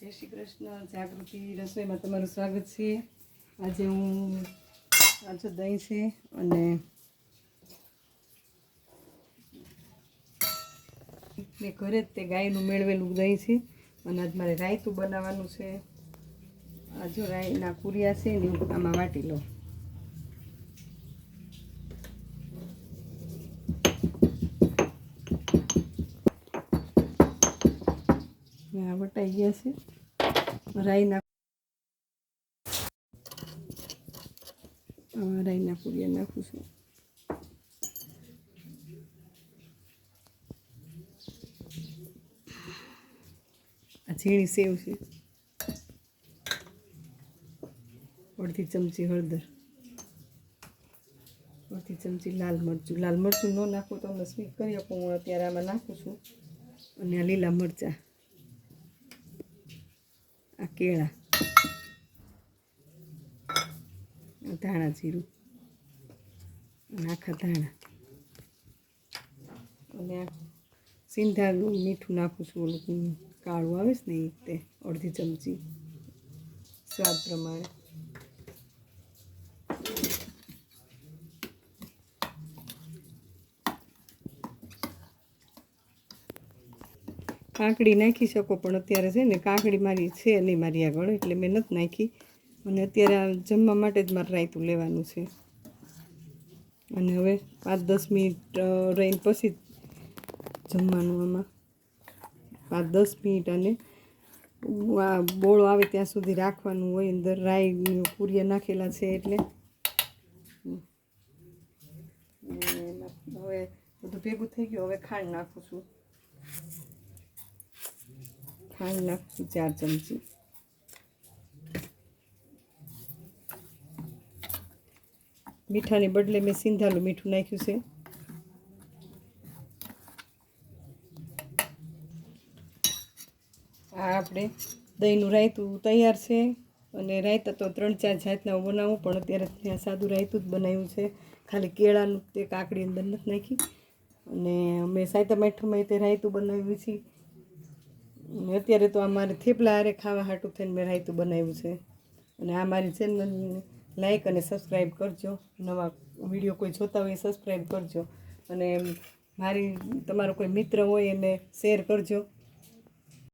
જય શ્રી કૃષ્ણ, જાગૃતિ રસોઈમાં તમારું સ્વાગત છે. આજે હું આજે દહીં છે અને મેં ઘરે જ તે ગાયનું મેળવેલું દહીં છે. અને આજ મારે રાયતું બનાવવાનું છે. આ જો રાયના કુરિયા છે ને આમાં વાટી લઉં. આ વટાઈ ગયા છે. રાઈના રાઈના પૂરિયા નાખું છું. આ ઝીણી સેવ છે. અડધી ચમચી હળદર. અડધી ચમચી લાલ મરચું. લાલ મરચું ન નાખું તો હું સ્વીટ કરી આપું. હું અત્યારે આમાં નાખું છું. અને આ લીલા મરચાં. આ કેળા. ધાણા જીરું. આખા ધાણા. અને આ સિંધાનું મીઠું નાખું છું, ઓલું કાળું આવે છે ને એ તે અડધી ચમચી. સ્વાદ પ્રમાણે. કાકડી નાખી શકો, પણ અત્યારે છે ને કાંકડી મારી છે નહીં મારી આગળ, એટલે મેં નથી નાખી. અને અત્યારે આ જમવા માટે જ મારે રાયતું લેવાનું છે. અને હવે પાંચ દસ મિનિટ રહીને પછી જમવાનું આમાં. પાંચ દસ મિનિટ અને આ બોળો આવે ત્યાં સુધી રાખવાનું હોય, અંદર રાઈ પૂરિયા નાખેલા છે એટલે. હવે બધું ભેગું થઈ ગયું, હવે ખાંડ નાખું છું. ખાંડ નાખું ચાર ચમચી. મીઠાની બદલે મેં સિંધાલું મીઠું નાખ્યું છે. આ આપણે દહીંનું રાયતું તૈયાર છે અને રાયતા તો ત્રણ ચાર જાતના બનાવું, પણ અત્યારે ત્યાં સાદું રાયતું જ બનાવ્યું છે. ખાલી કેળાનું તે કાકડી અંદર નથી નાખી. અને અમે સાયતા મેઠમાં તે રાયતું બનાવ્યું છે. અને અત્યારે તો આ મારે થેપલા હારે ખાવા હાટું થઈને મેં રાયતું બનાવ્યું છે. અને આ મારી ચેનલને લાઈક અને સબસ્ક્રાઈબ કરજો. નવા વીડિયો કોઈ જોતા હોય સબસ્ક્રાઈબ કરજો. અને મારી, તમારો કોઈ મિત્ર હોય એને શેર કરજો.